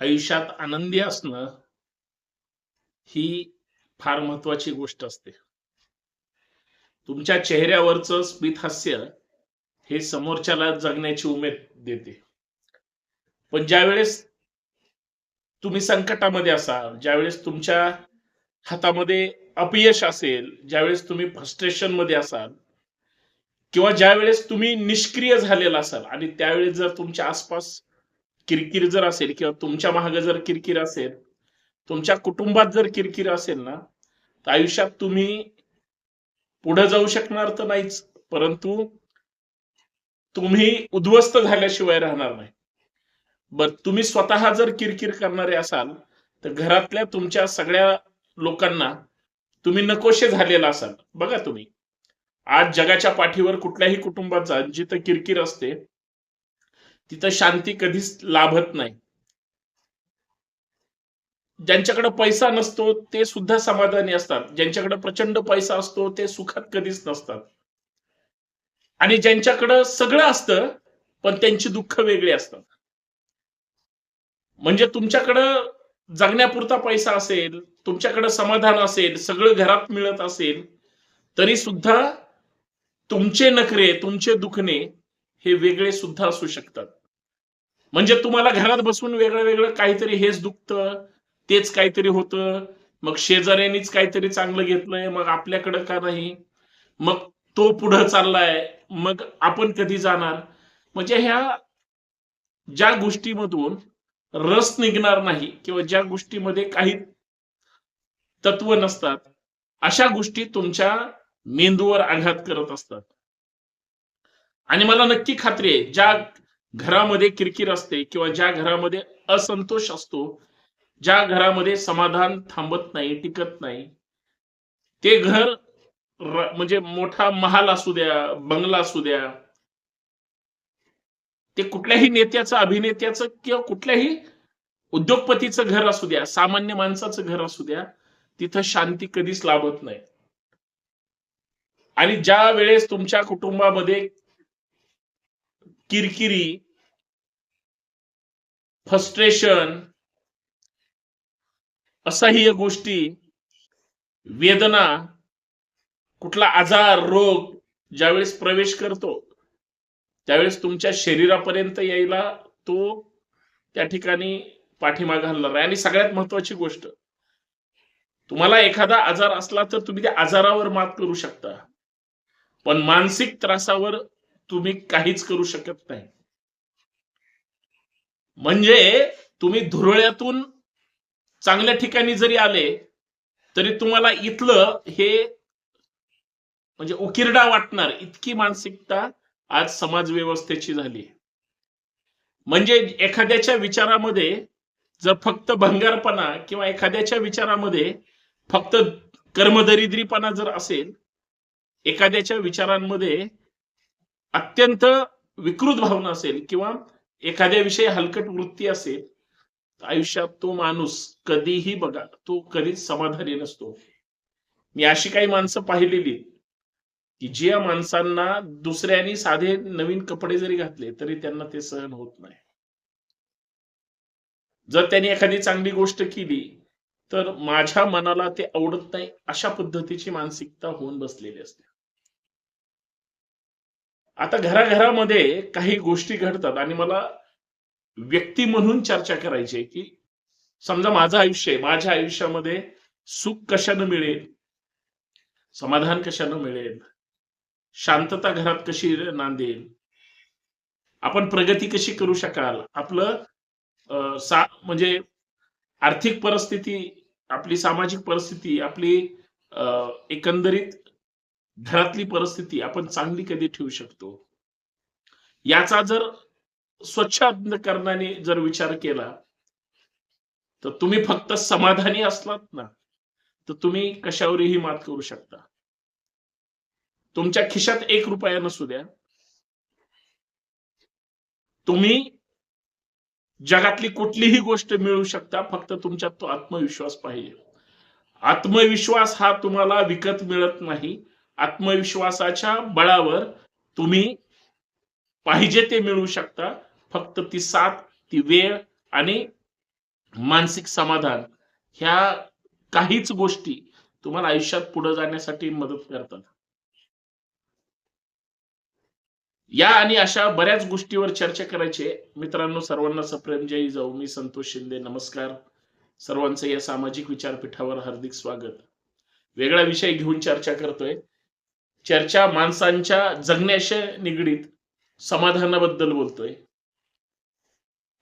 आयुष्यात आनंदी असणं ही फार महत्वाची गोष्ट असते. तुमच्या चेहऱ्यावरचं स्मित हास्य हे समोरच्याला जगण्याची उमेद देते. पण ज्यावेळेस तुम्ही संकटामध्ये असाल ज्यावेळेस तुमच्या हातामध्ये अपयश असेल ज्यावेळेस तुम्ही फ्रस्ट्रेशनमध्ये असाल किंवा ज्यावेळेस तुम्ही निष्क्रिय झालेला असाल आणि त्यावेळेस जर तुमच्या आसपास किरकिर जर असेल किंवा तुमच्या मागे जर किरकिर असेल तुमच्या कुटुंबात जर किरकिर असेल ना तर आयुष्यात तुम्ही पुढे जाऊ शकणार तर नाहीच परंतु तुम्ही उद्ध्वस्त झाल्याशिवाय राहणार नाही. बर तुम्ही स्वतः जर किरकिर करणारे असाल तर घरातल्या तुमच्या सगळ्या लोकांना तुम्ही नकोशे झालेला असाल. बघा तुम्ही आज जगाच्या पाठीवर कुठल्याही कुटुंबात जा जिथं किरकिर असते तिथं शांती कधीच लाभत नाही. ज्यांच्याकडे पैसा नसतो ते सुद्धा समाधानी असतात. ज्यांच्याकडे प्रचंड पैसा असतो ते सुखात कधीच नसतात. आणि ज्यांच्याकडं सगळं असतं पण त्यांची दुःख वेगळी असतात. म्हणजे तुमच्याकडं जगण्यापुरता पैसा असेल तुमच्याकडं समाधान असेल सगळं घरात मिळत असेल तरी सुद्धा तुमचे नखरे तुमचे दुखणे हे वेगळे सुद्धा असू शकतात. म्हणजे तुम्हाला घरात बसून वेगळं वेगळं काहीतरी हेच दुखतं तेच काहीतरी होतं. मग शेजाऱ्यांनीच काहीतरी चांगलं घेतलंय मग आपल्याकडं का नाही? मग तो पुढं चाललाय मग आपण कधी जाणार? म्हणजे ह्या ज्या गोष्टीमधून रस निघणार नाही किंवा ज्या गोष्टीमध्ये काही तत्व नसतात अशा गोष्टी तुमच्या मेंदूवर आघात करत असतात. आणि मला नक्की खात्री आहे ज्या घरामध्ये किरकिर असते किंवा ज्या घरामध्ये असंतोष असतो ज्या घरामध्ये समाधान थांबत नाही टिकत नाही ते घर म्हणजे मोठा महाल असू द्या बंगला असू द्या ते कुठल्याही नेत्याचं अभिनेत्याचं किंवा कुठल्याही उद्योगपतीचं घर असू द्या सामान्य माणसाचं घर असू द्या तिथं शांती कधीच लाभत नाही. आणि ज्या वेळेस तुमच्या कुटुंबामध्ये किरकिरी फ्रस्ट्रेशन असह्य गोष्टी वेदना कुठला आजार रोग ज्यावेळेस प्रवेश करतो त्यावेळेस तुमच्या शरीरापर्यंत यायला तो त्या ठिकाणी पाठीमाग हलणार आहे आणि सगळ्यात महत्वाची गोष्ट तुम्हाला एखादा आजार असला तर तुम्ही त्या आजारावर मात करू शकता पण मानसिक त्रासावर तुम्ही काहीच करू शकत नाही. म्हणजे तुम्ही धुरळ्यातून चांगल्या ठिकाणी जरी आले तरी तुम्हाला इथलं हे म्हणजे उकिरडा वाटणार इतकी मानसिकता आज समाज व्यवस्थेची झाली. म्हणजे एखाद्याच्या विचारामध्ये जर फक्त भंगारपणा किंवा एखाद्याच्या विचारामध्ये फक्त कर्मदरिद्रीपणा जर असेल एखाद्याच्या विचारांमध्ये अत्यंत विकृत भावना असेल किंवा एखाद्या विषयी हलकट वृत्ती असेल तर आयुष्यात तो माणूस कधीही बघा तो कधीच समाधानी नसतो. मी अशी काही माणसं पाहिलेली की की ज्या माणसांना दुसऱ्यांनी साधे नवीन कपडे जरी घातले तरी त्यांना ते सहन होत नाही. जर त्यांनी एखादी चांगली गोष्ट केली तर माझ्या मनाला ते आवडत नाही अशा पद्धतीची मानसिकता होऊन बसलेली असते. आता घराघरामध्ये काही गोष्टी घडतात आणि मला व्यक्ती म्हणून चर्चा करायची आहे की समजा माझं आयुष्य आहे माझ्या आयुष्यामध्ये सुख कशानं मिळेल? समाधान कशानं मिळेल? शांतता घरात कशी नांदेल? आपण प्रगती कशी करू शकाल? आपलं अं, सा म्हणजे आर्थिक परिस्थिती आपली सामाजिक परिस्थिती आपली एकंदरीत घरातली परिस्थिती आपण चांगली कधी ठेवू शकतो? याचा जर स्वच्छ करण्याने जर विचार केला तर तुम्ही फक्त समाधानी असलात ना तर तुम्ही कशावरही मात करू शकता. तुमच्या खिशात एक रुपया नसू द्या. तुम्ही जगातली कुठलीही गोष्ट मिळू शकता फक्त तुमच्यात तो आत्मविश्वास पाहिजे. आत्मविश्वास हा तुम्हाला विकत मिळत नाही. आत्मविश्वासाच्या बळावर तुम्ही पाहिजे ते मिळवू शकता. फक्त ती साथ ती वेळ आणि मानसिक समाधान ह्या काहीच गोष्टी तुम्हाला आयुष्यात पुढे जाण्यासाठी मदत करतात. या आणि अशा बऱ्याच गोष्टीवर चर्चा करायची. मित्रांनो सर्वांना सप्रेम जय जाऊ. मी संतोष शिंदे. नमस्कार. सर्वांचं या सामाजिक विचारपीठावर हार्दिक स्वागत. वेगळा विषय घेऊन चर्चा करतोय. चर्चा माणसांच्या जगण्याशी निगडीत समाधानाबद्दल बोलतोय.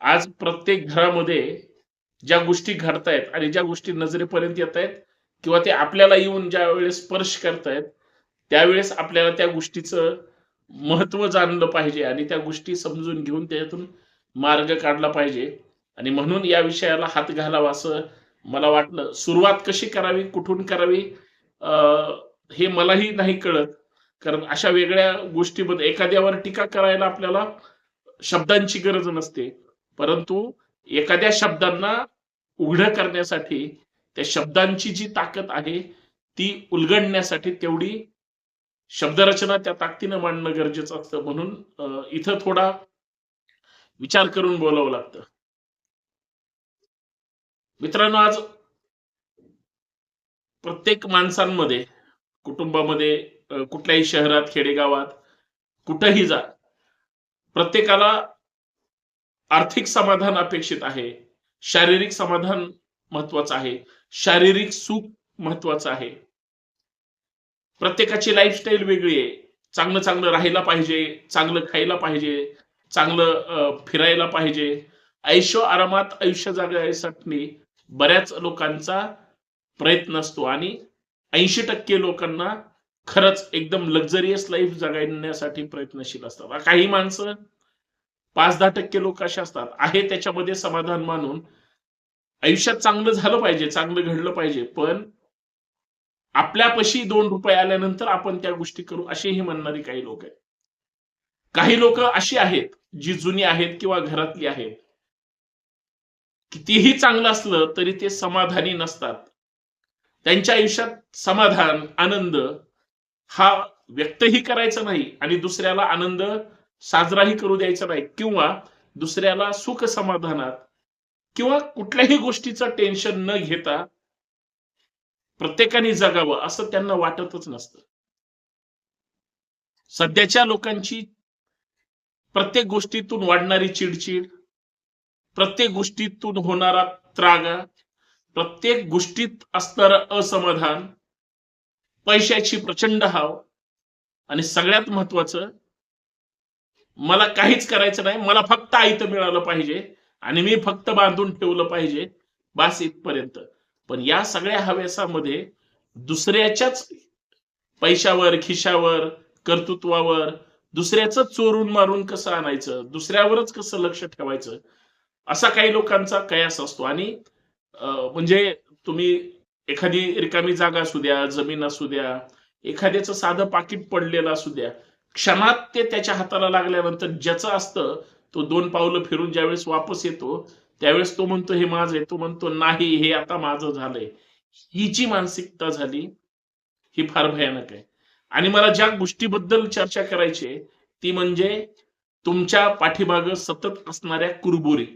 आज प्रत्येक घरामध्ये ज्या गोष्टी घडतायत आणि ज्या गोष्टी नजरेपर्यंत येत आहेत किंवा ते आपल्याला येऊन ज्या वेळेस स्पर्श करतायत त्यावेळेस आपल्याला त्या गोष्टीचं महत्त्व जाणलं पाहिजे आणि त्या गोष्टी समजून घेऊन त्यातून मार्ग काढला पाहिजे. आणि म्हणून या विषयाला हात घालावा असं मला वाटलं. सुरुवात कशी करावी कुठून करावी अं, हे मलाही नाही कळत. कारण अशा वेगळ्या गोष्टीमध्ये एखाद्यावर टीका करायला आपल्याला शब्दांची गरज नसते. परंतु एखाद्या शब्दांना उघड करण्यासाठी त्या शब्दांची जी ताकद आहे ती उलगडण्यासाठी तेवढी शब्दरचना त्या ताकदीनं मांडणं गरजेचं असतं. म्हणून इथं थोडा विचार करून बोलावं लागतं. मित्रांनो आज प्रत्येक माणसांमध्ये कुटुंबामध्ये कुठल्याही शहरात खेडेगावात कुठंही जा प्रत्येकाला आर्थिक समाधान अपेक्षित आहे. शारीरिक समाधान महत्वाचं आहे. शारीरिक सुख महत्वाचं आहे. प्रत्येकाची लाईफस्टाईल वेगळी आहे. चांगलं चांगलं राहायला पाहिजे चांगलं खायला पाहिजे चांगलं फिरायला पाहिजे. आयुष्य आरामात आयुष्य जगण्यासाठी बऱ्याच लोकांचा प्रयत्न असतो आणि ऐंशी टक्के लोकांना खरंच एकदम लक्झरियस लाईफ जगण्यासाठी प्रयत्नशील असतात. काही माणसं पाच दहा टक्के लोक असे असतात. आहे त्याच्यामध्ये समाधान मानून आयुष्यात चांगलं झालं पाहिजे चांगलं घडलं पाहिजे पण आपल्यापाशी दोन रुपये आल्यानंतर आपण त्या गोष्टी करू असेही म्हणणारी काही लोक आहेत. काही लोक अशी आहेत जी जुनी आहेत किंवा घरातली आहेत. कितीही चांगलं असलं तरी ते समाधानी नसतात. त्यांच्या आयुष्यात समाधान आनंद हा व्यक्तही करायचा नाही आणि दुसऱ्याला आनंद साजराही करू द्यायचा नाही किंवा दुसऱ्याला सुख समाधानात किंवा कुठल्याही गोष्टीचं टेन्शन न घेता प्रत्येकाने जगावं असं त्यांना वाटतच नसतं. सध्याच्या लोकांची प्रत्येक गोष्टीतून वाढणारी चिडचिड प्रत्येक गोष्टीतून होणारा त्रागा प्रत्येक गोष्टीत असणारं असमाधान पैशाची प्रचंड हाव आणि सगळ्यात महत्वाचं मला काहीच करायचं नाही मला फक्त आईत मिळालं पाहिजे आणि मी फक्त बांधून ठेवलं पाहिजे बास इथपर्यंत. पण या सगळ्या हव्यासामध्ये दुसऱ्याच्याच पैशावर खिशावर कर्तृत्वावर दुसऱ्याच चोरून मारून कसं आणायचं दुसऱ्यावरच कसं लक्ष ठेवायचं असा काही लोकांचा कयास असतो. आणि म्हणजे तुम्ही एखादी रिकामी जागा असू द्या जमीन असू द्या एखाद्याचं साधं पाकिट पडलेलं असू द्या क्षणात ते त्याच्या हाताला लागल्यानंतर ज्याचं असतं तो दोन पावलं फिरून ज्यावेळेस वापस येतो त्यावेळेस तो म्हणतो हे माझं तो म्हणतो नाही हे आता माझं झालंय. ही जी मानसिकता झाली ही फार भयानक आहे. आणि मला ज्या गोष्टीबद्दल चर्चा करायची आहे, ती म्हणजे तुमच्या पाठीमाग सतत असणाऱ्या कुरबुरी.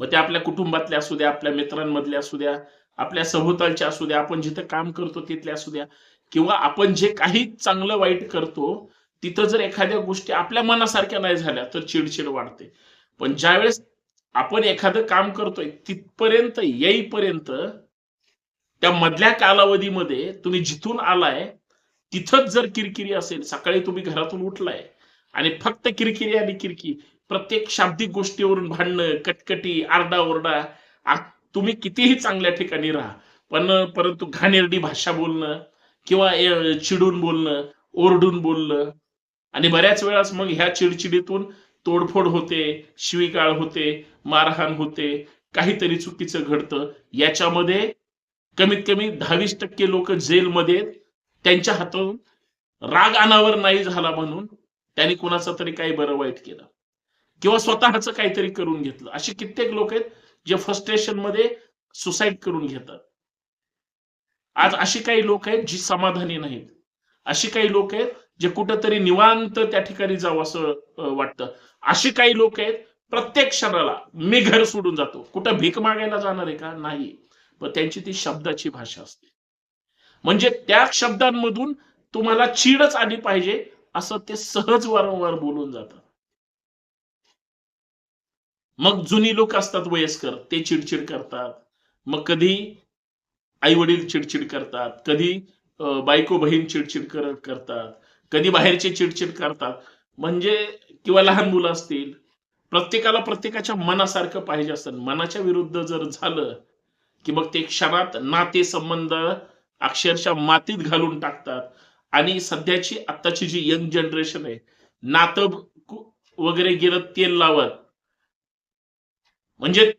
मग ते आपल्या कुटुंबातल्या असू द्या आपल्या मित्रांमधल्या असू द्या आपल्या सभोवतालच्या असू द्या आपण जिथं काम करतो तिथल्या असू द्या किंवा आपण जे काही चांगलं वाईट करतो तिथं जर एखाद्या गोष्टी आपल्या मनासारख्या नाही झाल्या तर चिडचिड वाढते. पण ज्यावेळेस आपण एखादं काम करतोय तिथपर्यंत येईपर्यंत त्या मधल्या कालावधीमध्ये तुम्ही जिथून आलाय तिथंच जर किरकिरी असेल सकाळी तुम्ही घरातून उठलाय आणि फक्त किरकिरी आणि किरकी प्रत्येक शाब्दिक गोष्टीवरून भांडणं कटकटी आरडाओरडा तुम्ही कितीही चांगल्या ठिकाणी राहा पण परंतु घाणेरडी भाषा बोलणं किंवा चिडून बोलणं ओरडून बोलणं. आणि बऱ्याच वेळास मग ह्या चिडचिडीतून तोडफोड होते शिवीगाळ होते मारहाण होते काहीतरी चुकीचं घडतं. याच्यामध्ये कमीत कमी दहावीस टक्के लोक जेलमध्ये त्यांच्या हातून राग अनावर नाही झाला म्हणून त्यांनी कुणाचं तरी काही बरं वाईट केलं. किंवा स्वतःच काहीतरी करून घेतलं. असे कित्येक लोक आहेत जे फ्रस्ट्रेशनमध्ये सुसाईड करून घेतात. आज अशी काही लोक आहेत जी समाधानी नाहीत. अशी काही लोक आहेत जे कुठंतरी निवांत त्या ठिकाणी जावं असं वाटतं. अशी काही लोक आहेत प्रत्येक क्षणाला मी घर सोडून जातो. कुठं भीक मागायला जाणार आहे का? नाही. पण त्यांची ती शब्दाची भाषा असते. म्हणजे त्या शब्दांमधून तुम्हाला चीडच आली पाहिजे असं ते सहज वारंवार बोलून जातात. मग जुनी लोक असतात वयस्कर ते चिडचिड करतात. मग कधी आई वडील चिडचिड करतात कधी बायको बहीण चिडचिड करत करतात कधी बाहेरचे चिडचिड करतात. म्हणजे किंवा लहान मुलं असतील प्रत्येकाला प्रत्येकाच्या मनासारखं पाहिजे असतं. मनाच्या विरुद्ध जर झालं की मग ते क्षणात नाते संबंध अक्षरशः मातीत घालून टाकतात. आणि सध्याची आत्ताची जी यंग जनरेशन आहे नातं वगैरे गेलं तेल लावत. म्हणजे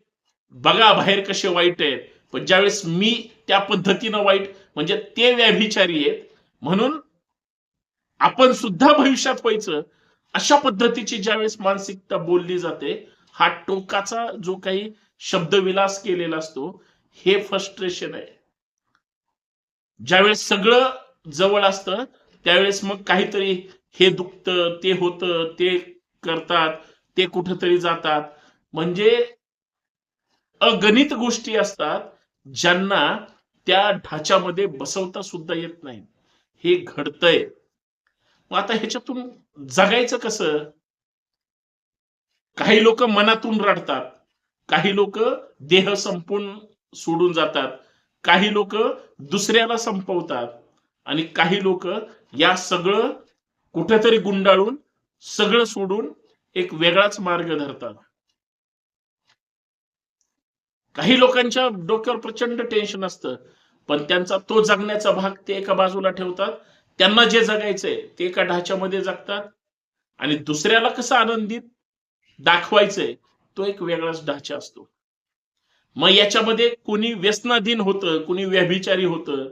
बघा बाहेर कसे वाईट आहेत. पण ज्यावेळेस मी त्या पद्धतीनं वाईट म्हणजे ते व्याभिचारी आहेत. म्हणून आपण सुद्धा भविष्यात व्हायचं. अशा पद्धतीची ज्यावेळेस मानसिकता बोलली जाते हा टोकाचा जो काही शब्दविलास केलेला असतो हे फ्रस्ट्रेशन आहे. ज्यावेळेस सगळं जवळ असतं त्यावेळेस मग काहीतरी हे दुखतं ते होतं ते करतात ते कुठंतरी जातात. म्हणजे अगणित गोष्टी असतात ज्यांना त्या ढाच्यामध्ये बसवता सुद्धा येत नाही. हे घडतंय. मग आता ह्याच्यातून जगायचं कसं? काही लोक मनातून रडतात. काही लोक देह संपून सोडून जातात. काही लोक दुसऱ्याला संपवतात. आणि काही लोक या सगळं कुठेतरी गुंडाळून सगळं सोडून एक वेगळाच मार्ग धरतात. काही लोकांच्या डोक्यावर प्रचंड टेन्शन असतं. पण त्यांचा तो जगण्याचा भाग ते एका बाजूला ठेवतात. त्यांना जे जगायचंय ते एका ढाच्यामध्ये जगतात. आणि दुसऱ्याला कसं आनंदित दाखवायचंय तो एक वेगळाच ढाचा असतो. मग याच्यामध्ये कोणी व्यसनाधीन होतं कोणी व्यभिचारी होतं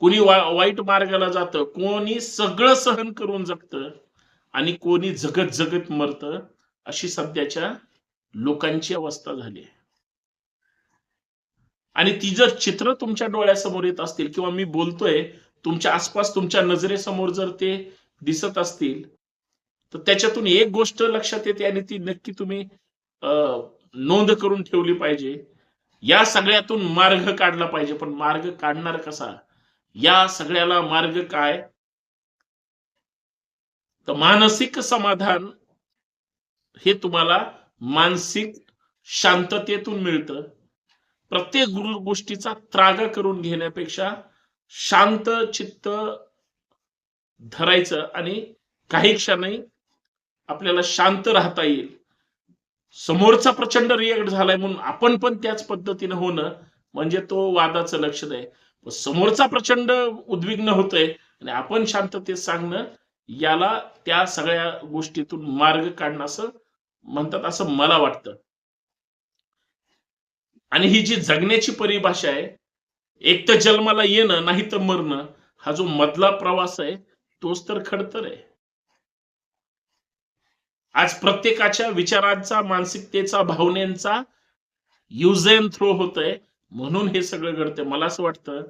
कोणी वा- वाईट मार्गाला जातं कोणी सगळं सहन करून जगतं आणि कोणी जगत जगत मरतं अशी सध्याच्या लोकांची अवस्था झाली आहे. आणि ती जर चित्र तुमच्या डोळ्यासमोर येत असतील किंवा मी बोलतोय तुमच्या आसपास तुमच्या नजरेसमोर जर ते दिसत असतील तर त्याच्यातून एक गोष्ट लक्षात येते आणि ती नक्की तुम्ही अं, नोंद करून ठेवली पाहिजे. या सगळ्यातून मार्ग काढला पाहिजे. पण मार्ग काढणार कसा? या सगळ्याला मार्ग काय? तर मानसिक समाधान हे तुम्हाला मानसिक शांततेतून मिळतं. प्रत्येक गुरु गोष्टीचा त्रागा करून घेण्यापेक्षा शांत चित्त धरायचं आणि काही क्षणी आपल्याला शांत राहता येईल. समोरचा प्रचंड रिएक्ट झालाय म्हणून आपण पण त्याच पद्धतीनं होणं म्हणजे तो वादाचं लक्षण आहे. समोरचा प्रचंड उद्विग्न होतोय आणि आपण शांततेत सांगणं याला त्या सगळ्या गोष्टीतून मार्ग काढणं असं म्हणतात असं मला वाटतं. आणि ही जी जगण्याची परिभाषा आहे एक तर जन्माला येणं नाही तर मरणं हा जो मधला प्रवास आहे तोच तर खडतर आहे. आज प्रत्येकाच्या विचारांचा मानसिकतेचा भावनेचा युज अँड थ्रो होतोय म्हणून हे सगळं घडतंय. मला असं वाटतं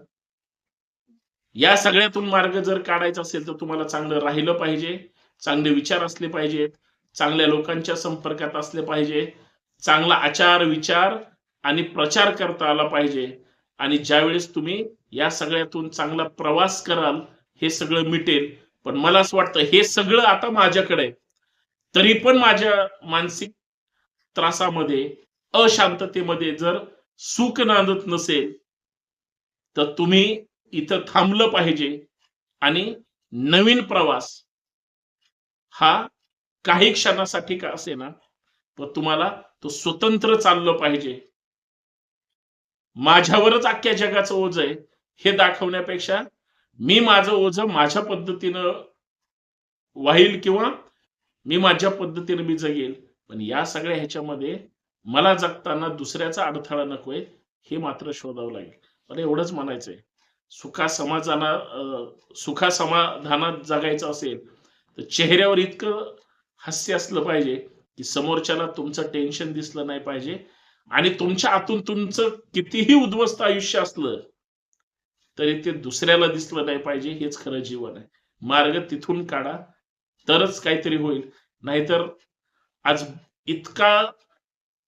या सगळ्यातून मार्ग जर काढायचा असेल तर तुम्हाला चांगलं राहिलं पाहिजे चांगले विचार असले पाहिजेत चांगल्या लोकांच्या संपर्कात असले पाहिजे चांगला आचार विचार आणि प्रचार करता आला पाहिजे. आणि ज्यावेळेस तुम्ही या सगळ्यातून चांगला प्रवास कराल हे सगळं मिटेल. पण मला असं वाटतं हे सगळं आता माझ्याकडे तरी पण माझ्या मानसिक त्रासामध्ये अशांततेमध्ये जर सुख नांदत नसेल तर तुम्ही इथं थांबलं पाहिजे. आणि नवीन प्रवास हा काही क्षणासाठी का असे ना पण तुम्हाला तो स्वतंत्र चाललं पाहिजे. माझ्यावरच अख्ख्या जगाचं ओझ आहे हे दाखवण्यापेक्षा मी माझं ओझ माझ्या पद्धतीनं वाहील किंवा मी माझ्या पद्धतीने मी जगेल. पण या सगळ्या ह्याच्यामध्ये मला जगताना दुसऱ्याचा अडथळा नकोय हे मात्र शोधावं लागेल. मला एवढंच म्हणायचंय. सुखा समाजाना अं, सुखा समाधानात जगायचं असेल तर चेहऱ्यावर इतकं हास्य असलं पाहिजे की समोरच्याला तुमचं टेन्शन दिसलं नाही पाहिजे आणि तुमच्या आतून तुमचं कितीही उद्ध्वस्त आयुष्य असलं तरी ते दुसऱ्याला दिसलं नाही पाहिजे हेच खरं जीवन आहे. मार्ग तिथून काढा तरच काहीतरी होईल. नाहीतर आज इतका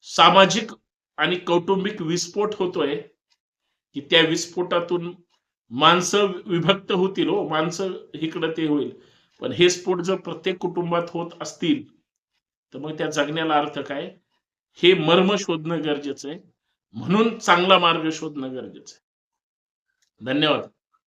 सामाजिक आणि कौटुंबिक विस्फोट होतोय की त्या विस्फोटातून माणसं विभक्त होतील हो माणसं इकडं ते होईल. पण हे स्फोट जर प्रत्येक कुटुंबात होत असतील तर मग त्या जगण्याला अर्थ काय? हे मर्म शोधणं गरजेचं आहे. म्हणून चांगला मार्ग शोधणं गरजेचं आहे. धन्यवाद.